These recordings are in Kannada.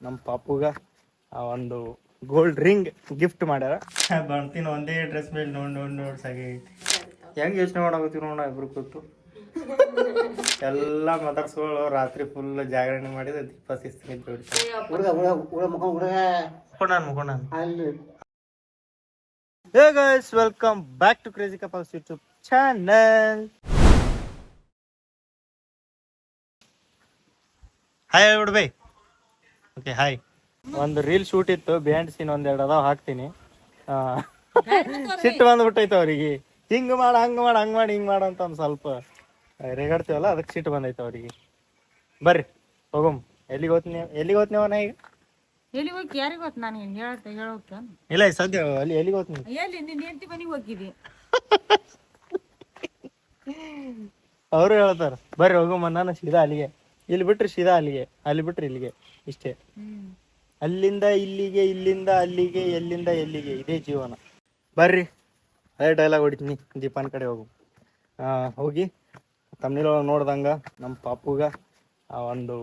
ನಮ್ಮ ಪಾಪುಗ ಆ ಒಂದು ಗೋಲ್ಡ್ ರಿಂಗ್ ಗಿಫ್ಟ್ ಮಾಡ್ಯಾರ. ಬರ್ತೀನಿ ಒಂದೇ ಡ್ರೆಸ್ ಮೇಲೆ ನೋಡಿ ನೋಡಿ ನೋಡಿ ಸಾಗಿ ಹೆಂಗ್ ಯೋಚನೆ ಮಾಡಾಕತ್ತೀವಿ ನೋಡ ಇಬ್ರು ಕೂತು. ಎಲ್ಲ ಮದರ್ಸ್ಗಳು ರಾತ್ರಿ ಫುಲ್ ಜಾಗರಣೆ ಮಾಡಿದ ದೀಪ ಸಿಸ್ತೀನಿ ಹುಡುಗ. ಹುಡುಗ ಹುಡುಗ ಮುಖ hey guys welcome back to crazy couples YouTube channel hi ಹೇಳ್ಬಿಡು ಬೈ ಓಕೆ ಹಾಯ್ ಒಂದು ರೀಲ್ ಶೂಟ್ ಇತ್ತು ಬ್ಯಾಂಡ್ ಸೀನ್ ಒಂದೆರಡು ಅದಾವ ಹಾಕ್ತೀನಿ. ಆ, ಸಿಟ್ಟು ಬಂದ್ಬಿಟ್ಟೈತೆ ಅವ್ರಿಗೆ. ಹಿಂಗ್ ಮಾಡ ಹಂಗ್ ಮಾಡ ಹಂಗ್ ಮಾಡಿ ಹಿಂಗ್ ಮಾಡ ಅಂತ ಒಂದ್ ಸ್ವಲ್ಪ ರೇಗಾಡ್ತೀವಲ್ಲ ಅದಕ್ಕೆ ಸಿಟ್ಟು ಬಂದೈತೆ ಅವ್ರಿಗೆ. ಬರ್ರಿ ಹೋಗಮ್. ಎಲ್ಲಿಗೆ ಹೋತ್ನಿ ಎಲ್ಲಿಗೆ ಹೋತ್ನಿ ನಾ ಈಗ? ಎಲ್ಲಿ ಹೋಗಿ ಯಾರಿಗೆ ಗೊತ್ತು ನಾನು ಏನು ಹೇಳ್ತೆ ಹೇಳೋಕ? ಇಲ್ಲ ಈಗ ಸದ್ಯ ಅಲ್ಲಿ ಎಲ್ಲಿಗೆ ಹೋತ್ನಿ ಎಲ್ಲಿ ನಿನ್ನ ಹೆಂಡತಿ ಮನೆಗೆ ಹೋಗಿದಿ? ಅವರು ಹೇಳ್ತಾರ ಬರ್ರಿ ಹೋಗಮ್ಮ ನಾನು ಸೀದಾ ಅಲ್ಲಿಗೆ. ಇಲ್ಲಿ ಬಿಟ್ರಿ ಸೀದಾ ಅಲ್ಲಿಗೆ. ಅಲ್ಲಿ ಬಿಟ್ರಿ ಇಲ್ಲಿಗೆ. ಇಷ್ಟೇ. ಅಲ್ಲಿಂದ ಇಲ್ಲಿಗೆ ಇಲ್ಲಿಂದ ಅಲ್ಲಿಗೆ ಎಲ್ಲಿಂದ ಎಲ್ಲಿಗೆ ಇದೇ ಜೀವನ. ಬರ್ರಿ ಅದೇ ಡೈಲಾಗ್ ಹೊಡಿತೀನಿ ದೀಪನ್ ಕಡೆ ಹೋಗು. ಹೋಗಿ ತಮ್ಮನಿರೊಳಗೆ ನೋಡ್ದಂಗ ನಮ್ಮ ಪಾಪುಗ ಆ ಒಂದು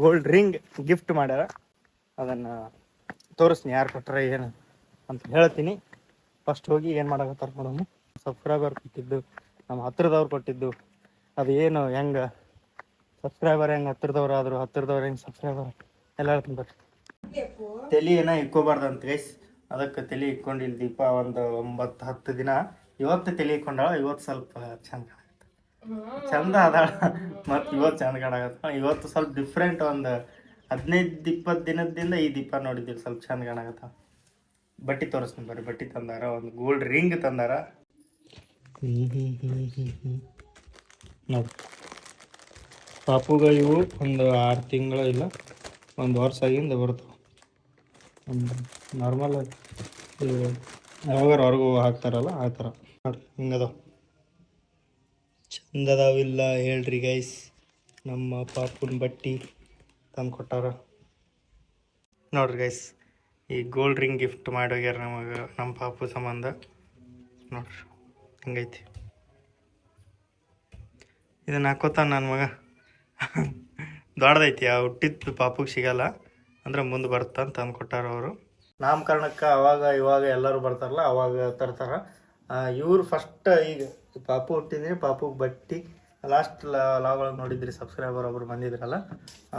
ಗೋಲ್ಡ್ ರಿಂಗ್ ಗಿಫ್ಟ್ ಮಾಡ್ಯಾರ. ಅದನ್ನ ತೋರಿಸ್ತೀನಿ ಯಾರು ಕೊಟ್ಟರೆ ಏನು ಅಂತ ಹೇಳ್ತೀನಿ. ಫಸ್ಟ್ ಹೋಗಿ ಏನು ಮಾಡಕತ್ತಾರ ನೋಡೋಣ. ಸಬ್ಸ್ಕ್ರೈಬರ್ ಕೊಟ್ಟಿದ್ದು ನಮ್ಮ ಹತ್ರದವ್ರು ಕೊಟ್ಟಿದ್ದು. ಅದು ಏನು ಹೆಂಗೆ? ಸಬ್ಸ್ಕ್ರೈಬರ್ ಹೆಂಗ್ ಹತ್ರದವ್ರು ಆದರು ಹತ್ರದವ್ರು ಹೆಂಗೆ ಸಬ್ಸ್ಕ್ರೈಬರ್ ಎಲ್ಲ ಹೇಳ್ತೀನಿ ಬರ್ರಿ. ತಲೆ ಏನ ಅಂತ ಗೈಸ್ ಅದಕ್ಕೆ ತಲೆ ಇಕ್ಕೊಂಡಿಲ್ಲ ದೀಪ ಒಂದು ಒಂಬತ್ತು ಹತ್ತು ದಿನ. ಇವತ್ತು ತಲೆ ಇಕ್ಕೊಂಡಾಳ, ಇವತ್ತು ಸ್ವಲ್ಪ ಚಂದ ಕಾಣತ್ತೆ ಚಂದ ಅದಾಳ ಮತ್ತು ಇವತ್ತು ಚಂದ ಕಾಣಕತ್ತ ಇವತ್ತು ಸ್ವಲ್ಪ ಡಿಫ್ರೆಂಟ್ ಒಂದು ಹದಿನೈದು, ಇಪ್ಪತ್ತು ದಿನದಿಂದ ಈ ದೀಪ ನೋಡಿದ್ದೀವಿ. ಸ್ವಲ್ಪ ಚಂದ ಕಾಣಾಗತ್ತ ಬಟ್ಟಿ ತೋರಿಸ್ತೀನಿ ಬರ್ರಿ. ಬಟ್ಟಿ ತಂದಾರ, ಒಂದು ಗೋಲ್ಡ್ ರಿಂಗ್ ತಂದಾರ. ನೋಡಿ ಪಾಪುಗ ಒಂದು ಆರು ತಿಂಗಳು ಇಲ್ಲ. ಒಂದು ವರ್ಷ ಆಗಿಂದ ಬರ್ತವೆ. ಒಂದು ನಾರ್ಮಲ್ ಯಾವಾಗಾರ ಹೊರಗೂ ಹಾಕ್ತಾರಲ್ಲ, ಆ ಥರ. ನೋಡಿ ಹಿಂಗದಾವ. ಚಂದ ಅದಾವಿಲ್ಲ ಹೇಳ್ರಿ ಗೈಸ್ ನಮ್ಮ ಪಾಪುನ ಬಟ್ಟಿ ತಂದು ಕೊಟ್ಟಾರ. ನೋಡ್ರಿ ಗೈಸ್ ಈ ಗೋಲ್ಡ್ ರಿಂಗ್ ಗಿಫ್ಟ್ ಮಾಡೋಗ್ಯಾರ ನಮಗೆ, ನಮ್ಮ ಪಾಪು ಸಂಬಂಧ. ನೋಡ್ರಿ, ಹಿಂಗೈತಿ. ಇದನ್ನು ಹಾಕೋತಾನ ನನ್ನ ಮಗ. ದೊಡ್ಡದೈತಿ ಆ ಹುಟ್ಟಿದ ಪಾಪಕ್ಕೆ ಸಿಗಲ್ಲ. ಅಂದ್ರೆ ಮುಂದೆ ಬರ್ತಾ ಅಂತ ಅಂದ್ಕೊಟ್ಟಾರ ಅವರು. ನಾಮಕರಣಕ್ಕೆ ಅವಾಗ, ಇವಾಗ ಎಲ್ಲರೂ ಬರ್ತಾರಲ್ಲ, ಅವಾಗ ತರ್ತಾರ. ಇವ್ರು ಫಸ್ಟ್ ಈಗ ಪಾಪು ಹುಟ್ಟಿದ್ರಿ, ಪಾಪುಗೆ ಬಟ್ಟಿ ಲಾಸ್ಟ್ ಲಾಗ್ ಒಳಗೆ ನೋಡಿದ್ರಿ ಸಬ್ಸ್ಕ್ರೈಬರ್ ಒಬ್ರು ಬಂದಿದ್ರಲ್ಲ,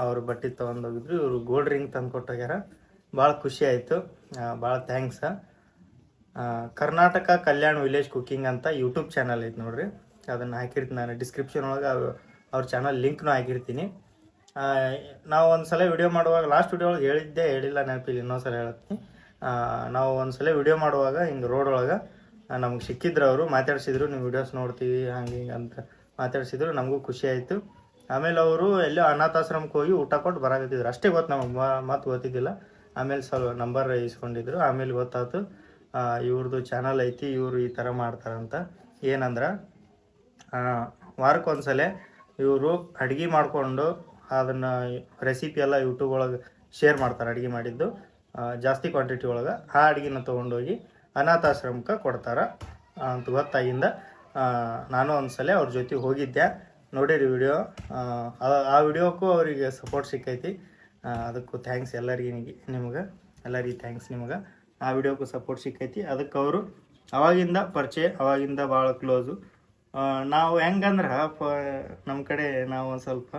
ಅವರು ಬಟ್ಟೆ ತೊಗೊಂಡೋಗಿದ್ರು, ಇವರು ಗೋಲ್ಡ್ ರಿಂಗ್ ತಂದು ಕೊಟ್ಟೋಗ್ಯಾರ. ಭಾಳ ಖುಷಿ ಆಯಿತು. ಭಾಳ thanks Karnataka Kalyana village cooking ಅಂತ ಯೂಟ್ಯೂಬ್ ಚಾನಲ್ ಐತೆ ನೋಡ್ರಿ. ಅದನ್ನು ಹಾಕಿರ್ತೀನಿ ನಾನು ಡಿಸ್ಕ್ರಿಪ್ಷನ್ ಒಳಗೆ ಅವ್ರ ಚಾನಲ್ ಲಿಂಕ್ನೂ ಹಾಕಿರ್ತೀನಿ. ನಾವು ಒಂದ್ಸಲ ವಿಡಿಯೋ ಮಾಡುವಾಗ ಲಾಸ್ಟ್ ವಿಡಿಯೋ ಒಳಗೆ ಹೇಳಿದ್ದೆ ಹೇಳಿಲ್ಲ ನೆನಪಿಲ್ಲ ಇನ್ನೊಂದ್ಸಲ ಹೇಳ್ತೀನಿ ಆ, ನಾವು ಒಂದ್ಸಲ ವಿಡಿಯೋ ಮಾಡುವಾಗ ಹಿಂಗೆ ರೋಡ್ ಒಳಗೆ ನಮ್ಗೆ ಸಿಕ್ಕಿದ್ರು ಅವರು ಮಾತಾಡ್ಸಿದ್ರು ನೀವು ವಿಡಿಯೋಸ್ ನೋಡ್ತೀವಿ ಹಂಗೆ ಹಿಂಗೆ ಅಂತ ಮಾತಾಡ್ಸಿದ್ರು ನಮಗೂ ಖುಷಿ ಆಯಿತು. ಆಮೇಲೆ ಅವರು ಎಲ್ಲೋ ಅನಾಥಾಶ್ರಮಕ್ಕೆ ಹೋಗಿ ಊಟ ಕೊಟ್ಟು ಬರಾಕತ್ತಿದ್ರು. ಅಷ್ಟೇ ಗೊತ್ತು ನಮಗೆ ಮಾತು ಗೊತ್ತಿದ್ದಿಲ್ಲ. ಆಮೇಲೆ ಸ್ವಲ್ಪ ನಂಬರ್ ಇಸ್ಕೊಂಡಿದ್ರು. ಆಮೇಲೆ ಗೊತ್ತಾಯ್ತು ಇವ್ರದ್ದು ಚಾನಲ್ ಐತಿ ಇವರು ಈ ಥರ ಮಾಡ್ತಾರಂತ. ಏನಂದ್ರೆ ವಾರಕ್ಕೊಂದ್ಸಲ ಇವರು ಅಡುಗೆ ಮಾಡಿಕೊಂಡು ಅದನ್ನು ರೆಸಿಪಿ ಎಲ್ಲ ಯೂಟ್ಯೂಬ್ ಒಳಗೆ ಶೇರ್ ಮಾಡ್ತಾರೆ ಅಡುಗೆ ಮಾಡಿದ್ದು. ಜಾಸ್ತಿ ಕ್ವಾಂಟಿಟಿ ಒಳಗೆ. ಆ ಅಡುಗೆನ ತೊಗೊಂಡೋಗಿ ಅನಾಥಾಶ್ರಮಕ್ಕೆ ಕೊಡ್ತಾರೆ. ಅಂತ ಗೊತ್ತಾಗಿಂದ ನಾನು ಒಂದ್ಸಲ ಅವ್ರ ಜೊತೆ ಹೋಗಿದ್ದೆ. ನೋಡಿರಿ ವಿಡಿಯೋ ಆ ವಿಡಿಯೋಕ್ಕೂ ಅವರಿಗೆ ಸಪೋರ್ಟ್ ಸಿಕ್ಕೈತಿ. ಅದಕ್ಕೂ ಥ್ಯಾಂಕ್ಸ್ ಎಲ್ಲರಿಗೆ ನಿಮ್ಗೆ. ಎಲ್ಲರಿಗೆ ಥ್ಯಾಂಕ್ಸ್ ನಿಮ್ಗೆ. ಆ ವಿಡಿಯೋಕ್ಕೂ ಸಪೋರ್ಟ್ ಸಿಕ್ಕೈತಿ. ಅದಕ್ಕೆ ಅವರು ಅವಾಗಿಂದ ಪರಿಚಯ, ಅವಾಗಿಂದ ಭಾಳ ಕ್ಲೋಸು ನಾವು ಹೆಂಗಂದ್ರೆ ನಮ್ಮ ಕಡೆ ನಾವು ಒಂದು ಸ್ವಲ್ಪ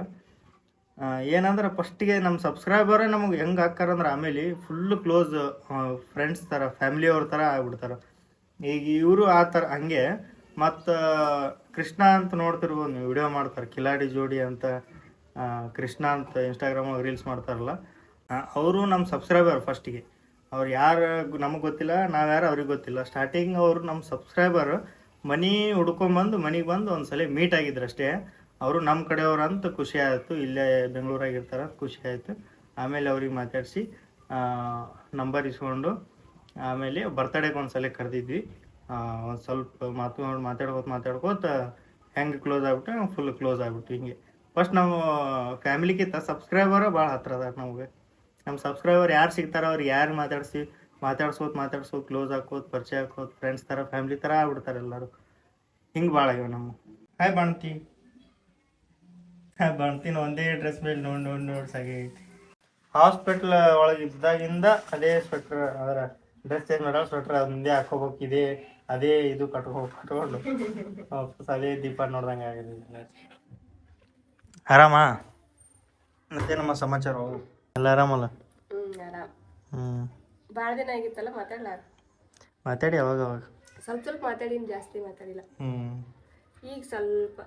ಏನಂದ್ರೆ ಫಸ್ಟಿಗೆ ನಮ್ಮ ಸಬ್ಸ್ಕ್ರೈಬರೇ ನಮಗೆ ಹೆಂಗೆ ಅಂದ್ರೆ ಆಮೇಲೆ ಫುಲ್ ಕ್ಲೋಸ್ ಫ್ರೆಂಡ್ಸ್ ಥರ ಫ್ಯಾಮಿಲಿಯವ್ರ ಥರ ಆಗ್ಬಿಡ್ತಾರೆ. ಈಗ ಇವರು ಆ ಥರ ಹಂಗೆ, ಮತ್ತು, ಕೃಷ್ಣ ಅಂತ ನೋಡ್ತಿರ್ಬೋದು ನೀವು ವಿಡಿಯೋ ಮಾಡ್ತಾರೆ, ಕಿಲಾಡಿ ಜೋಡಿ ಅಂತ ಕೃಷ್ಣ ಅಂತ ಇನ್ಸ್ಟಾಗ್ರಾಮಲ್ಲಿ ರೀಲ್ಸ್ ಮಾಡ್ತಾರಲ್ಲ ಅವರು ನಮ್ಮ ಸಬ್ಸ್ಕ್ರೈಬರ್ ಫಸ್ಟಿಗೆ. ಅವ್ರು ಯಾರು ನಮಗೆ ಗೊತ್ತಿಲ್ಲ, ನಾವು ಯಾರು ಅವ್ರಿಗೆ ಗೊತ್ತಿಲ್ಲ. ಸ್ಟಾರ್ಟಿಂಗ್ ಅವರು ನಮ್ಮ ಸಬ್ಸ್ಕ್ರೈಬರ್ ಮನಿ ಹುಡ್ಕೊಂಬಂದು ಮನೆಗೆ ಬಂದು ಒಂದ್ಸಲ ಮೀಟ್ ಆಗಿದ್ರು ಅಷ್ಟೇ. ಅವರು ನಮ್ಮ ಕಡೆಯವ್ರು ಅಂತ ಖುಷಿ ಆಯಿತು. ಇಲ್ಲೇ ಬೆಂಗಳೂರಾಗ ಇರ್ತಾರೆ ಖುಷಿ ಆಯಿತು. ಆಮೇಲೆ ಅವ್ರಿಗೆ ಮಾತಾಡಿಸಿ ನಂಬರ್ ಇಸ್ಕೊಂಡು, ಆಮೇಲೆ ಬರ್ತಡೇಗೆ ಒಂದ್ಸಲ ಕರೆದಿದ್ವಿ. ಒಂದು ಸ್ವಲ್ಪ ಮಾತು ಮಾತಾಡ್ಕೋತ ಮಾತಾಡ್ಕೋತ ಹೆಂಗೆ ಕ್ಲೋಸ್ ಆಗ್ಬಿಟ್ಟು ಫುಲ್ ಕ್ಲೋಸ್ ಆಗ್ಬಿಟ್ಟು ಹಿಂಗೆ. ಫಸ್ಟ್ ನಾವು ಫ್ಯಾಮಿಲಿಗಿಂತ ಸಬ್ಸ್ಕ್ರೈಬರ್ ಭಾಳ ಹತ್ರ ಅದಾರ ನಮಗೆ. ನಮ್ಮ ಸಬ್ಸ್ಕ್ರೈಬರ್ ಯಾರು ಸಿಗ್ತಾರೆ ಅವ್ರಿಗೆ ಯಾರು ಮಾತಾಡಿಸಿ ಮಾತಾಡ್ಸೋದು ಮಾತಾಡ್ಸೋದು ಕ್ಲೋಸ್ ಹಾಕೋದು ಪರಿಚಯ ಹಾಕೋದು ಫ್ರೆಂಡ್ಸ್ ಥರ ಫ್ಯಾಮಿಲಿ ಥರ ಆಗ್ಬಿಡ್ತಾರೆ ಎಲ್ಲರೂ. ಹಿಂಗೆ ಭಾಳ ಆಗ್ಯಾವ ನಮ್ಮ ಹಾಯ್ ಬಾಣ್ತಿ ಹಾಯ್ ಬಾಣ್ತಿನ ಒಂದೇ ಡ್ರೆಸ್ ಮೇಲೆ ನೋಡಿ ನೋಡಿ ನೋಡಿ ಸಾಗೈತಿ ಹಾಸ್ಪಿಟ್ಲ್ ಒಳಗೆ ಇದ್ದಾಗಿಂದ ಅದೇ ಸ್ವೆಟ್ರ್ ಅದರ ಡ್ರೆಸ್ ಚೇಂಜ್ ಮಾಡೋ ಸ್ವೆಟ್ರ್ ಅದೊಂದೇ ಮುಂದೆ ಹಾಕೋಬೇಕು ಇದೇ ಅದೇ ಇದು ಕಟ್ಕೊ ಕಟ್ಕೊಂಡು ವಾಪಸ್ ಅದೇ ದೀಪ ನೋಡ್ದಂಗೆ ಆಗಿದೆ. ಆರಾಮ? ಮತ್ತೆ ನಮ್ಮ ಸಮಾಚಾರ? ಎಲ್ಲ ಆರಾಮಲ್ಲ? ಹ್ಮ್ ಭಾಳ ದಿನ ಆಗಿತ್ತಲ್ಲ ಮಾತಾಡಲ್ಲ ಮಾತಾಡಿ ಅವಾಗ ಅವಾಗ ಸ್ವಲ್ಪ ಸ್ವಲ್ಪ ಮಾತಾಡಿನ ಜಾಸ್ತಿ ಮಾತಾಡಿಲ್ಲ. ಹ್ಞೂ ಈಗ ಸ್ವಲ್ಪ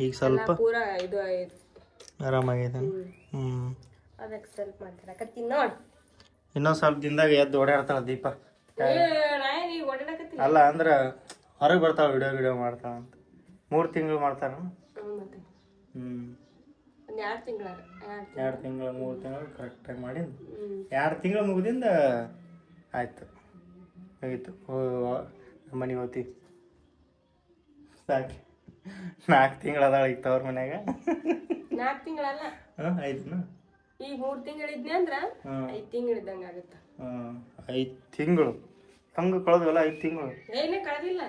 ಈಗ ಸ್ವಲ್ಪ ಪೂರಾ ಇದು ಆಯ್ತು. ಆರಾಮಾಗಿದೆ. ಹ್ಞೂ ಅದಕ್ಕೆ ಸ್ವಲ್ಪ ಮಾತಾಡಕತ್ತೀನಿ ನೋಡಿ. ಇನ್ನೊಂದು ಸ್ವಲ್ಪ ದಿನದಾಗ ಎದ್ದು ಓಡಾಡ್ತಾಳ ದೀಪ. ಅಲ್ಲ ಅಂದ್ರೆ ಹೊರಗೆ ಬರ್ತಾವ ವಿಡಿಯೋ ವಿಡಿಯೋ ಮಾಡ್ತಾಳ ಅಂತ. ಮೂರು ತಿಂಗಳು ಮಾಡ್ತಾರ ಹ್ಞೂ ಎರಡು ತಿಂಗಳ ಎರಡು ತಿಂಗಳು ಮೂರು ತಿಂಗಳು ಕರೆಕ್ಟಾಗಿ ಮಾಡಿದ್ದು. ಎರಡು ತಿಂಗಳು ಮುಗಿದಿಂದ ಆಯ್ತು. ಮುಗೀತು. ಮನೆ ಹೋತಿ ಸಾಕು. ನಾಲ್ಕು ತಿಂಗಳು ಅದಾಳ ಈಗ ತವ್ರ ಮನ್ಯಾಗ. ನಾಲ್ಕು ತಿಂಗಳಲ್ಲ? ಹಾಂ ಆಯ್ತು ಈಗ ಮೂರು ತಿಂಗಳಿದ್ನಿ ಅಂದ್ರ ಹ್ಮ್. ಐದು ತಿಂಗಳು ಆಗುತ್ತೆ. ಹಾಂ ಐದು ತಿಂಗಳು. ಹಂಗೆ ಕಳೆದ್ವಲ್ಲ ಐದು ತಿಂಗಳು. ಏನೇ ಕಳೆದಿಲ್ಲ.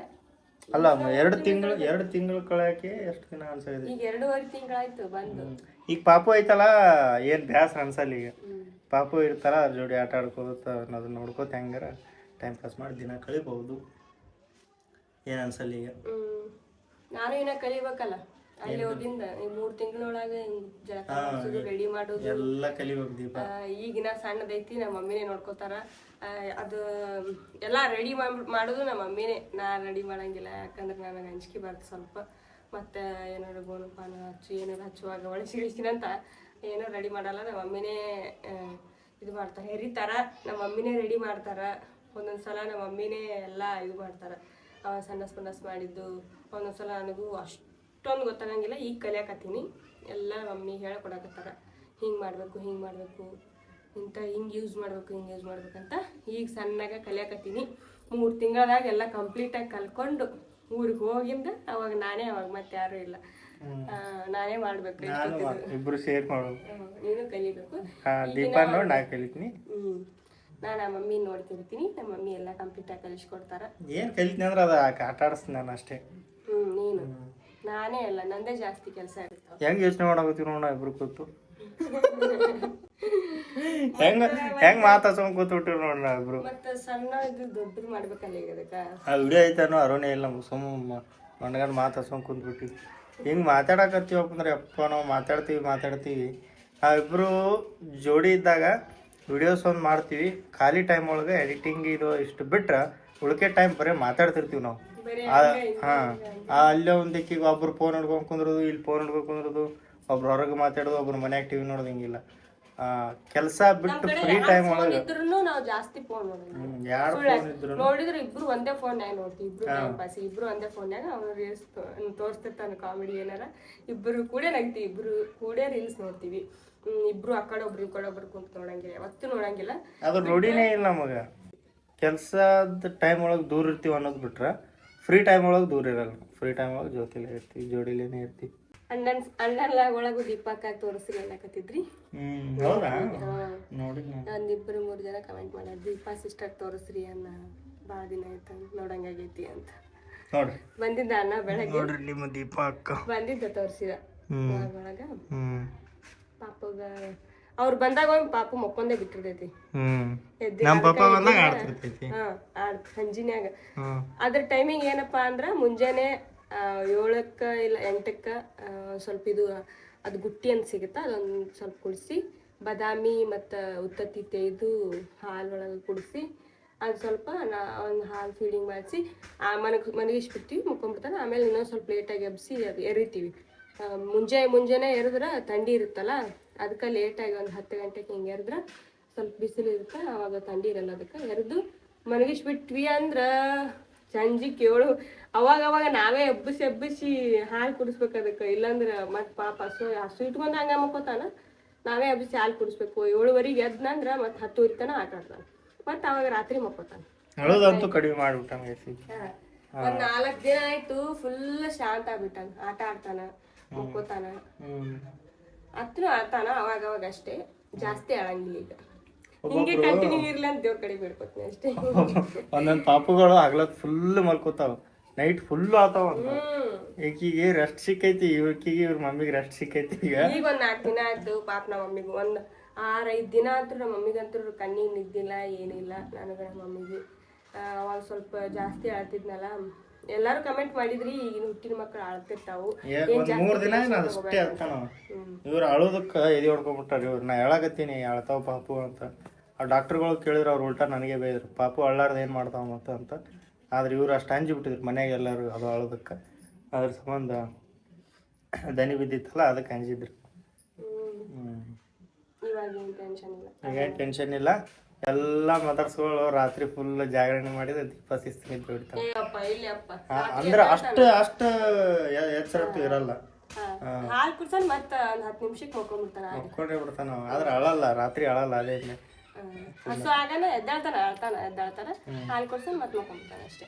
ಅಲ್ಲ ಎರಡು ತಿಂಗಳು ಎರಡು ತಿಂಗಳು ಕಳೆಯಕ್ಕೆ ಎಷ್ಟು ದಿನ ಅನ್ಸಿದೆ ಈಗ ಎರಡೂವರೆ ತಿಂಗಳಾಯ್ತು ಬಂದು. ಈಗ ಪಾಪು ಐತಲ್ಲ ಏನು ಬ್ಯಾಸರ ಅನ್ಸಲ್ಲ ಈಗ. ಪಾಪು ಇರ್ತಾರ ಅದ್ರ ಜೋಡಿ ಆಟ ಆಡ್ಕೋತ ಅನ್ನೋದು ನೋಡ್ಕೋತ ಹೆಂಗಾರ ಟೈಮ್ ಪಾಸ್ ಮಾಡಿ ದಿನ ಕಳಿಬಹುದು. ಏನು ಅನ್ಸಲ್ಲ ಈಗ. ನಾನು ಇನ್ನ ಕಲಿಬೇಕಲ್ಲ. ಅಲ್ಲಿ ಹೋದಿಂದ ಮೂರ್ ತಿಂಗಳೊಳಗೆ ಜಳಕ ಮಾಡಿಸೋದು ರೆಡಿ ಮಾಡೋದು. ಎಲ್ಲ ಕಲಿಬೇಕು ದೀಪ. ಈಗಿನ ಸಣ್ಣದೈತಿ ನಮ್ಮ ಮಮ್ಮಿನೇ ನೋಡ್ಕೋತಾರ. ಅದು ಎಲ್ಲ ರೆಡಿ ಮಾಡೋದು ನಮ್ಮ ಮಮ್ಮಿನೇ. ನಾ ರೆಡಿ ಮಾಡಂಗಿಲ್ಲ ಯಾಕಂದ್ರೆ ನನಗೆ ಅಂಜಿಕೆ ಬರ್ತದೆ ಸ್ವಲ್ಪ. ಮತ್ತೆ ಏನಾರು ಗೋಣಪಾನ ಪಾನ ಹಚ್ಚು ಏನಾರು ಹಚ್ಚುವಾಗ ಒಳಸಿಳಿಸ್ತೀನಿ ಅಂತ ಏನೂ ರೆಡಿ ಮಾಡಲ್ಲ. ನಮ್ಮ ಮಮ್ಮಿನೇ ಇದು ಮಾಡ್ತಾರೆ ಹೆರಿತಾರ. ನಮ್ಮ ಮಮ್ಮಿನೇ ರೆಡಿ ಮಾಡ್ತಾರ. ಒಂದೊಂದ್ಸಲ ನಮ್ಮ ಮಮ್ಮಿನೇ ಎಲ್ಲ ಇದು ಮಾಡ್ತಾರೆ. ಸಣ್ಣಸ್ ಪಣ್ಣಸ್ ಮಾಡಿದ್ದು ಒಂದೊಂದು ಸಲ ನನಗೂ ಅಷ್ಟೊಂದು ಗೊತ್ತಾಗಂಗಿಲ್ಲ ಈಗ ಕಲಿಯಾಕತ್ತೀನಿ. ಎಲ್ಲ ಮಮ್ಮಿ ಹೇಳ್ಕೊಡಕತ್ತಾರ ಹಿಂಗೆ ಮಾಡಬೇಕು ಹಿಂಗೆ ಮಾಡಬೇಕು ಇಂಥ ಹಿಂಗೆ ಯೂಸ್ ಮಾಡಬೇಕು ಹಿಂಗೆ ಯೂಸ್ ಮಾಡ್ಬೇಕಂತ ಈಗ ಸಣ್ಣಗ ಕಲಿಯಾಕತ್ತೀನಿ. ಮೂರು ತಿಂಗಳದಾಗ ಎಲ್ಲ ಕಂಪ್ಲೀಟಾಗಿ ಕಲ್ಕೊಂಡು ಊರಿಗೆ ಹೋಗಿಂದ ಅವಾಗ ನಾನೇ ಅವಾಗ ಮತ್ತೆ ಯಾರೂ ಇಲ್ಲ. ನಾನೇ ಮಾಡ್ಬೇಕು ಇಬ್ರು ಮಾಡೋದು ನೀನು ಕಲಿಬೇಕು. ಹಾ ದೀಪ ನೋಡಿ ನಾ ಕಲಿತೀನಿ. ನಾನು ನಮ್ಮ ಮಮ್ಮಿ ನೋಡ್ತಿರ್ತೀನಿ ನಮ್ಮ ಮಮ್ಮಿ ಎಲ್ಲ ಕಂಪ್ಲೀಟಾಗಿ ಕಲಿಸ್ಕೊಡ್ತಾರ. ಏನು ಕಲಿತೀನಿ ಅಂದ್ರೆ ಅದು ಆಟ ಆಡಿಸ್ತೀನಿ ನಾನು ಅಷ್ಟೇ. ಹ್ಞೂ ನೀನು. ನಾನೇ ಅಲ್ಲ ನಂದೇ ಜಾಸ್ತಿ ಕೆಲಸ ಇರ್ತಾವ. ಹೆಂಗೆ ಯೋಚನೆ ಮಾಡಾಕತ್ತೀವಿ ನೋಡ ಇಬ್ರು ಕೂತು. ಹೆಂಗ ಹೆಂಗ್ ಮಾತಾಡ್ಸ್ಕೊಂಡ್ ಕೂತ್ಬಿಟ್ಟಿವಿ ನೋಡ್ ನಾ ಇಬ್ರು. ಮತ್ತು ಸಣ್ಣ ಇದು ದೊಡ್ಡದು ಮಾಡ್ಬೇಕಲ್ಲ ಈಗ ಅದಕ್ಕೆ? ಆ ವಿಡಿಯೋ ಐತಾನೋ ಅರುಣೇ ಇಲ್ಲ ಸುಮ್ಮ ಮಣ್ಗಂಡ್ ಮಾತಾಡ್ಸ್ಕೊಂಡ್ ಕುಂತ್ಬಿಟ್ಟಿವಿ. ಹಿಂಗ್ ಮಾತಾಡಕತ್ತೀವಪ್ಪ ಅಂದ್ರೆ ಅಪ್ಪ ನಾವು ಮಾತಾಡ್ತೀವಿ ಮಾತಾಡ್ತೀವಿ. ಆ ಇಬ್ರು ಜೋಡಿ ಇದ್ದಾಗ ವಿಡಿಯೋಸ್ ಒಂದು ಮಾಡ್ತೀವಿ. ಖಾಲಿ ಟೈಮ್ ಒಳಗೆ ಎಡಿಟಿಂಗ್ ಇದು ಇಷ್ಟು ಬಿಟ್ರೆ ಉಳಿಕೆ ಟೈಮ್ ಬರೀ ಮಾತಾಡ್ತಿರ್ತೀವಿ ನಾವು. ಹಾಂ ಅಲ್ಲೇ ಒಂದ್ ದಿಕ್ಕಿಗೆ ಒಬ್ರು ಫೋನ್ ಹಿಡ್ಕೊಂಡ್ ಕುಂದ್ರದು ಇಲ್ಲಿ ಫೋನ್ ಹಿಡ್ಕೊಂಡ್ ಕುಂದ್ರದು ಒಬ್ರು ಹೊರಗೆ ಮಾತಾಡೋದು ಒಬ್ರು ಮನ್ಯಾಗ ಟಿವಿ ನೋಡೋದು ಹಿಂಗಿಲ್ಲ ಆ ಕೆಲಸ ಬಿಟ್ಟು ಫ್ರೀ ಟೈಮ್ ಒಳಗೆ ನಾವು ಜಾಸ್ತಿ ಫೋನ್ ಯಾರು ಫೋನ್ ಇದ್ರು ನೋಡಿದ್ರೆ ಇಬ್ರು ಒಂದೇ ಫೋನ್ಯಾಗ ನೋಡ್ತೀವಿ. ಇಬ್ರು ಟೈಮ್ ಪಾಸ್ ಇಬ್ರು ಒಂದೇ ಫೋನ್ಯಾಗ ಅವ್ನು ರೀಲ್ಸ್ ತೋರಿಸ್ತಿರ್ತಾನೆ ಕಾಮಿಡಿ ಏನಾರ. ಇಬ್ರು ಕೂಡ ನಗ್ತೀವಿ. ಇಬ್ರು ಕೂಡ ರೀಲ್ಸ್ ನೋಡ್ತೀವಿ. ಇಬ್ರು ಆ ಕಡೆ ಒಬ್ರು ಈ ಕಡೆ ಒಬ್ರು ಕುಂತ ನೋಡಂಗಿಲ್ಲ ಯಾವತ್ತೂ ನೋಡಂಗಿಲ್ಲ. ಅದು ರೂಢಿನೇ ಇಲ್ಲ ನಮಗ. ಕೆಲಸದ ಟೈಮ್ ಒಳಗೆ ದೂರ ಇರ್ತೀವಿ ಅನ್ನೋದು ಬಿಟ್ರೆ ಫ್ರೀ ಟೈಮ್ ಒಳಗೆ ದೂರ ಇರಲ್ಲ. ಫ್ರೀ ಟೈಮ್ ಒಳಗೆ ಜೊತೆಲೇ ಇರ್ತೀವಿ ಜೋಡಿಲೇನೆ ಇರ್ತೀವಿ ಅಣ್ಣನ್ ಲಾಗ್ ಒಳಗ ದೀಪಕ್ಕ ತೋರಿಸ್ರಿ ಅನ್ನಕತ್ತಿದ್ರಿ? ಹೌದಾ? ನೋಡಿ ಒಂದಿಬ್ರು ಮೂರು ಜನ ಕಮೆಂಟ್ ಮಾಡ್ಯಾರ ದೀಪಾ ಸಿಸ್ಟರ್ ತೋರಿಸ್ರಿ ಅನ್ನ ಭಾಳ ದಿನ ಆಯ್ತು ನೋಡಂಗಾಗೈತಿ ಅಂತ. ನೋಡ್ರಿ ಬಂದಿದ್ದ ಅಣ್ಣ ಬೆಳಗ್ಗೆ? ನೋಡ್ರಿ ನಿಮ್ಮ ದೀಪ ಅಕ್ಕ. ಬಂದಿದ್ದ ತೋರಿಸಿದ. ಒಳಗ? ಹ್ಮ್. ಪಾಪಗ ಅವ್ರು ಬಂದಾಗ ಒಮ್ಮೆ ಪಾಪು ಮಕ್ಕೊಂದೇ ಬಿಟ್ಟಿರ್ತೈತಿ. ನಮ್ಮ ಪಾಪ ಬಂದಾಗ ಆಡ್ತಿರ್ತೈತಿ. ಹಾ ಆಡ್ ಸಂಜಿನ್ಯಾಗ ಅದ್ರ ಟೈಮಿಂಗ್ ಏನಪ್ಪಾ ಅಂದ್ರ ಮುಂಜಾನೆ ಏಳಕ್ಕ ಇಲ್ಲ ಎಂಟಕ್ಕ ಸ್ವಲ್ಪ ಇದು ಅದು ಗುಟ್ಟಿ ಅಂತ ಸಿಗುತ್ತಾ ಅದೊಂದು ಸ್ವಲ್ಪ ಕುಡಿಸಿ ಬಾದಾಮಿ ಮತ್ತು ಉತ್ತತ್ತಿ ತೆಗೆದು ಹಾಲೊಳಗೆ ಒಳಗೆ ಕುಡಿಸಿ ಅದು ಸ್ವಲ್ಪ ನಾ ಒಂದು ಹಾಲು ಫೀಡಿಂಗ್ ಮಾಡಿಸಿ ಆ ಮನಗ್ ಮನಗಿಸ್ಬಿಡ್ತೀವಿ ಮುಕ್ಕೊಂಬಿಡ್ತಾನೆ ಆಮೇಲೆ ಇನ್ನೊಂದು ಸ್ವಲ್ಪ ಲೇಟಾಗಿ ಎಬ್ಸಿ ಅದು ಎರಿತೀವಿ. ಆ, ಮುಂಜಾನೆ ಮುಂಜಾನೆ ಎರಿದ್ರೆ ಥಂಡಿ ಇರುತ್ತಲ್ಲ ಅದಕ್ಕೆ ಲೇಟಾಗಿ ಒಂದು ಹತ್ತು ಗಂಟೆಗೆ ಹಿಂಗೆ ಎರಿದ್ರೆ ಸ್ವಲ್ಪ ಬಿಸಿಲು ಇರುತ್ತೆ ಅವಾಗ ಥಂಡಿ ಇರಲ್ಲ ಅದಕ್ಕೆ ಎರೆದು ಮನಗಿಸ್ಬಿಟ್ವಿ ಅಂದ್ರೆ ಸಂಜೆ ಕೇಳು ಅವಾಗ ಅವಾಗ ನಾವೇ ಎಬ್ಬಿಸಿ ಎಬ್ಬಿಸಿ ಹಾಲು ಕುಡಿಸ್ಬೇಕು ಅದಕ್ಕೆ ಇಲ್ಲಾಂದ್ರೆ ಮತ್ತೆ ಪಾಪ ಹಸು ಹಸು ಇಟ್ಕೊಂಡು ಹಂಗೆ ಮಕ್ಕೋತಾನ ನಾವೇ ಎಬ್ಬಿಸಿ ಹಾಲು ಕುಡಿಸ್ಬೇಕು ಏಳುವರೆಗೆ ಎದ್ನಂದ್ರೆ ಮತ್ತೆ ಹತ್ತು ತನ ಆಟ ಆಡ್ತಾನೆ ಮತ್ತೆ ಅವಾಗ ರಾತ್ರಿ ಮಕ್ಕೋತಾನೆ. ಅಳೋದಂತೂ ಕಡಿಮೆ ಮಾಡ್ಬಿಟ್ಟ ಒಂದ್ ನಾಲ್ಕು ದಿನ ಆಯ್ತು ಫುಲ್ ಶಾಂತ ಆಗ್ಬಿಟ್ಟಾನ ಆಟ ಆಡ್ತಾನ. ಮಕ್ಕೋತಾನ ಅತ್ನು ಆತಾನ ಅವಾಗ ಅವಾಗ ಅಷ್ಟೇ. ಜಾಸ್ತಿ ಆಳಂಗಿಲ್ಲ ಈಗ. ಹಿಂಗೆ ಕಂಟಿನ್ಯೂ ಇರ್ಲಿ ಅಂತ ದೇವ್ರ ಕಡೆ ಬಿಡ್ಕೊತೀನಿ ಅಷ್ಟೇ. ಒಂದೊಂದು ಪಾಪುಗಳು ಆಗ್ಲತ್ ಫುಲ್ ಮಲ್ಕೋತಾವ. ನೈಟ್ ಫುಲ್ ಆತಾವ ಈಕಿಗೆ ರೆಸ್ಟ್ ಸಿಕ್ಕೈತಿ ಇವಕಿಗೆ ಇವ್ರ ಮಮ್ಮಿಗೆ ರೆಸ್ಟ್ ಸಿಕ್ಕೈತಿ ಈಗ. ಈಗ ಒಂದ್ ನಾಲ್ಕು ದಿನ ಆಯ್ತು ಪಾಪ ನಮ್ಮ ಮಮ್ಮಿಗೆ. ಒಂದ್ ಆರ್ ಐದ್ ದಿನ ಅಂತೂ ನಮ್ಮ ಮಮ್ಮಿಗಂತೂ ಕಣ್ಣಿಗೆ ನಿದ್ದಿಲ್ಲ ಏನಿಲ್ಲ. ನನಗ ನಮ್ಮ ಮಮ್ಮಿಗೆ ಅವಾಗ ಸ್ವಲ್ಪ ಜಾಸ್ತಿ ಅಳ್ತಿದ್ನಲ್ಲ ಎಲ್ಲಾರು ಕಮೆಂಟ್ ಮಾಡಿದ್ರಿ ಈಗಿನ ಹುಟ್ಟಿನ ಮಕ್ಕಳು ಒಂದ್ ಮೂರ್ ದಿನ ಅಷ್ಟೇ ಇವ್ರು ಅಳೋದಕ್ಕೆ ಎದೆ ಹೊಡ್ಕೊಂಡ್ಬಿಟ್ಟಾರ ಇವ್ರು ನಾ ಹೇಳಕತ್ತೀನಿ ಅಳ್ತಾವ ಪಾಪು ಅಂತ. ಆ ಡಾಕ್ಟರ್ಗಳು ಕೇಳಿದ್ರು ಅವ್ರು ಉಲ್ಟಾ ನನಗೆ ಬೈದ್ರು ಪಾಪು ಅಳ್ಳಾರ್ದ ಏನು ಮಾಡ್ತಾವ ಮತ್ತ ಅಂತ. ಆದ್ರೆ ಇವ್ರು ಅಷ್ಟು ಅಂಜಿ ಬಿಟ್ಟಿದ್ರು ಮನ್ಯಾಗ ಎಲ್ಲರೂ ಅದು ಅಳೋದಕ್ಕೆ ಅದ್ರ ಸಂಬಂಧ ದನಿ ಬಿದ್ದಿತ್ತಲ್ಲ ಅದಕ್ಕೆ ಅಂಜಿದ್ರು. ಹ್ಮ್. ಏನು ಟೆನ್ಷನ್ ಇಲ್ಲ. ಎಲ್ಲ ಮದರ್ಸ್ಗಳು ರಾತ್ರಿ ಫುಲ್ ಜಾಗರಣೆ ಮಾಡಿದ ದೀಪ ಶಿಸ್ತು ನಿಂತು ಬಿಡ್ತಾವೆ ಅಂದ್ರೆ ಅಷ್ಟು ಅಷ್ಟು ಎಚ್ಚರ ಇರಲ್ಲ. ಹಾಲು ಕುಡ್ಸನ್ ಮತ್ತ ಒಂದ್ ಹತ್ತು ನಿಮಿಷಕ್ಕೆ ಮಕ್ಕೊಂಡ್ಬಿಡ್ತಾನ ಮಕ್ಕೊಂಡೇ ಬಿಡ್ತಾನ. ಆದ್ರೆ ಅಳಲ್ಲ ರಾತ್ರಿ ಅಳಲ್ಲ ಅದೇ ಹಸು ಆಗನ ಎದ್ದಾಳ್ತಾನ ಅಳ್ತಾನ ಎದ್ದಾಳ್ತಾನ. ಹಾಲ್ ಕುಡ್ಸನ್ ಮತ್ ಮಕ್ಕೊಂಡ್ಬಿಡ್ತಾನ ಅಷ್ಟೇ.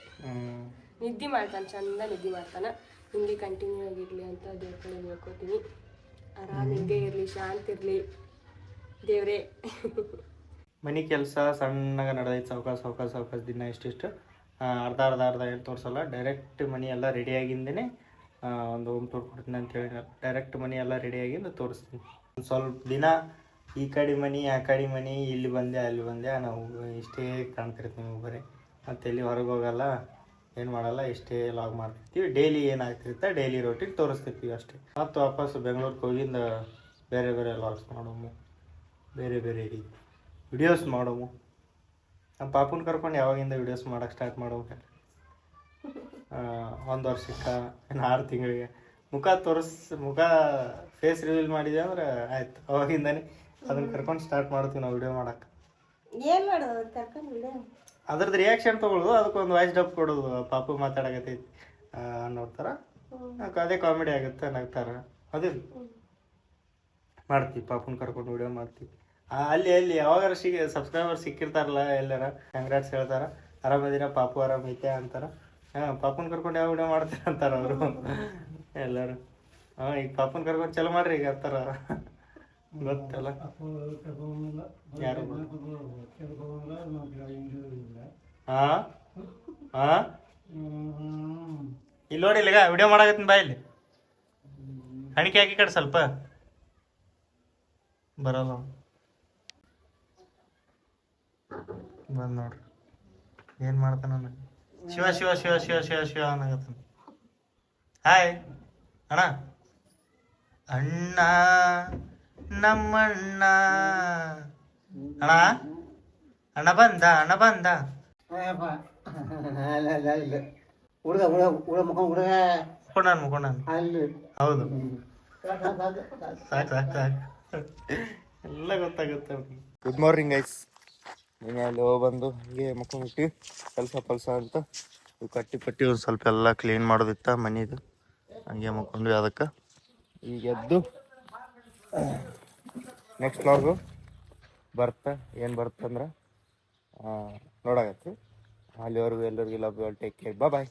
ನಿದ್ದೆ ಮಾಡ್ತಾನೆ ಚಂದ ನಿದ್ದೆ ಮಾಡ್ತಾನ. ಹಿಂದಿ ಕಂಟಿನ್ಯೂ ಆಗಿರ್ಲಿ ಅಂತ ದೇವ್ರ ಕಡೆ ಆರಾಮ ಆರಾಮ್ ಹಿಂಗೆ ಇರ್ಲಿ ಶಾಂತ ಇರ್ಲಿ. ದೇವ್ರೇ. ಮನೆ ಕೆಲಸ ಸಣ್ಣಗೆ ನಡೆದೈತೆ, ಸಾವ್ಕಾಸ ಸಾವ್ಕಾಸ ಸಾವ್ಕಾಸ ದಿನ ಇಷ್ಟಿಷ್ಟು ಅರ್ಧ ಅರ್ಧ ಅರ್ಧ ಏನು ತೋರಿಸಲ್ಲ ಡೈರೆಕ್ಟ್ ಮನಿ ಎಲ್ಲ ರೆಡಿಯಾಗಿಂದೇ ಒಂದು ಹೋಮ್ ಟೂರ್ ಕೊಡ್ತೀನಿ ಅಂತ ಹೇಳಿ ಡೈರೆಕ್ಟ್ ಮನಿ ಎಲ್ಲ ರೆಡಿಯಾಗಿಂದ ತೋರಿಸ್ತೀನಿ. ಒಂದು ಸ್ವಲ್ಪ ದಿನ ಈ ಕಡೆ ಮನೆ, ಆ ಕಡೆ ಮನೆ, ಇಲ್ಲಿ ಬಂದೆ, ಅಲ್ಲಿ ಬಂದೆ, ನಾವು ಇಷ್ಟೇ ಕಾಣ್ತಿರ್ತೀವಿ ಬರೀ. ಮತ್ತೆ ಎಲ್ಲಿ ಹೊರಗೆ ಹೋಗಲ್ಲ, ಏನು ಮಾಡಲ್ಲ, ಇಷ್ಟೇ ಲಾಗ್ ಮಾಡ್ತಿರ್ತೀವಿ. ಡೈಲಿ ಏನಾಗ್ತಿರುತ್ತೆ ಡೈಲಿ ರೋಟಿಗೆ ತೋರಿಸ್ತಿರ್ತೀವಿ ಅಷ್ಟೇ. ಮತ್ತು ವಾಪಸ್ ಬೆಂಗಳೂರಿಗೆ ಹೋಗಿಂದ ಬೇರೆ ಬೇರೆ ಲಾಗ್ಸ್ ಮಾಡೋಮು ಬೇರೆ ಬೇರೆ ರೀತಿ. ವಿಡಿಯೋಸ್ ಮಾಡೋವು. ನಮ್ಮ ಪಾಪುನ ಕರ್ಕೊಂಡು ಯಾವಾಗಿಂದ ವಿಡಿಯೋಸ್ ಮಾಡೋಕೆ ಸ್ಟಾರ್ಟ್ ಮಾಡೋವು ಒಂದು ವರ್ಷಕ್ಕೆ ಇನ್ನು ಆರು ತಿಂಗಳಿಗೆ. ಮುಖ ತೋರಿಸ್ ಮುಖ ಫೇಸ್ ರಿವೀಲ್ ಮಾಡಿದೆ ಅಂದ್ರೆ ಆಯ್ತು. ಅವಾಗಿಂದನೇ ಅದನ್ನ ಕರ್ಕೊಂಡು ಸ್ಟಾರ್ಟ್ ಮಾಡ್ತೀವಿ ನಾವು ವಿಡಿಯೋ ಮಾಡಕ್ಕೆ ಏನ್ ಮಾಡೋದು? ಕರ್ಕೊಂಡು ಅದ್ರದ್ದು ರಿಯಾಕ್ಷನ್ ತೊಗೊಳೋದು ಅದಕ್ಕೊಂದು ವಾಯ್ಸ್ ಡಬ್ ಕೊಡೋದು. ಪಾಪು ಮಾತಾಡಕತ್ತೈತಿ ಅನ್ನೋರ್ತಾರ ಅದೇ ಕಾಮಿಡಿ ಆಗುತ್ತೆ ನಗ್ತಾರ ಅದೇ. ಮಾಡ್ತೀವಿ ಪಾಪುನ ಕರ್ಕೊಂಡು ವಿಡಿಯೋ ಮಾಡ್ತೀವಿ. ಅಲ್ಲಿ ಅಲ್ಲಿ. ಯಾವಾಗಾರ ಸಿಗ ಸಬ್ಸ್ಕ್ರೈಬರ್ ಸಿಕ್ಕಿರ್ತಾರಲ್ಲ ಎಲ್ಲಾರ ಕಂಗ್ರಾಟ್ಸ್ ಹೇಳ್ತಾರ. ಆರಾಮದಿನ ಪಾಪು ಆರಾಮೈತೆ ಅಂತಾರ. ಹಾಂ, ಪಾಪುನ ಕರ್ಕೊಂಡು ಯಾವ ವಿಡಿಯೋ ಮಾಡ್ತೀರ ಅಂತಾರ ಅವರು. ಎಲ್ಲರೂ. ಹಾಂ, ಈಗ ಪಾಪುನ ಕರ್ಕೊಂಡು ಚಲೋ ಮಾಡ್ರಿ, ಈಗ ಅಂತಾರ ಗೊತ್ತಲ್ಲ. ಯಾರು? ಹಾ ಹಾ ಇಲ್ಲಿ ನೋಡಿ, ಇಲ್ಲಿಗ ವಿಡಿಯೋ ಮಾಡಕತ್ತೀನಿ ಬಾ ಇಲ್ಲಿ. ಹಣಿಕೆ ಹಾಕಿ ಕಡೆ ಸ್ವಲ್ಪ. ಬರಲ್ಲ ಬಂದ್ ನೋಡ್ರಿ. ಏನ್ ಮಾಡ್ತಾನ? ಶಿವ ಶಿವ ಶಿವ ಶಿವ ಶಿವ ಶಿವ ಅನ್ನಕತ್ತಾನ. ಹಾಯ್ ಅಣ್ಣ. ಅಣ್ಣ ನಮ್ಮಣ್ಣ. ಅಣ್ಣ. ಅಣ್ಣ ಬಂದ ಅಣ್ಣ ಬಂದ. ಹುಡುಗ ಹುಡುಗ ಹುಡುಗ ಮುಖ ಹುಡುಗ. ಮುಕೊಂಡಾನ ಮುಕೊಂಡಾನ ಹೌದು. ಸಾಕು, ಸಾಕು, ಸಾಕು. ಸಾಕು. ಸಾಕು ಸಾಕು ಎಲ್ಲ ಗೊತ್ತಾಗುತ್ತೆ ಗುಡ್ ಮಾರ್ನಿಂಗ್ ಗೈಸ್ ನೀನು ಅಲ್ಲಿ ಹೋಗಿ ಬಂದು ಹಂಗೆ ಮಕ್ಕೊಂಡ್ಬಿಟ್ಟು ಕೆಲಸ ಪಲ್ಸ ಅಂತ ಕಟ್ಟಿ ಪಟ್ಟಿ ಒಂದು ಸ್ವಲ್ಪ ಎಲ್ಲ ಕ್ಲೀನ್ ಮಾಡೋದಿತ್ತ ಮನಿದು. ಹಂಗೆ ಮಕ್ಕೊಂಡ್ವಿ ಅದಕ್ಕೆ. ಈಗ ಎದ್ದು ನೆಕ್ಸ್ಟ್ ಲಾಗು ಬರ್ತಾ, ಏನು ಬರ್ತಂದ್ರೆ ನೋಡಾಗತ್ತೆ. ಅಲ್ಲಿವರೆಗೂ ಎಲ್ಲರಿಗೂ ಲವ್ ಟೇಕ್ ಕೇರ್ ಬಾಯ್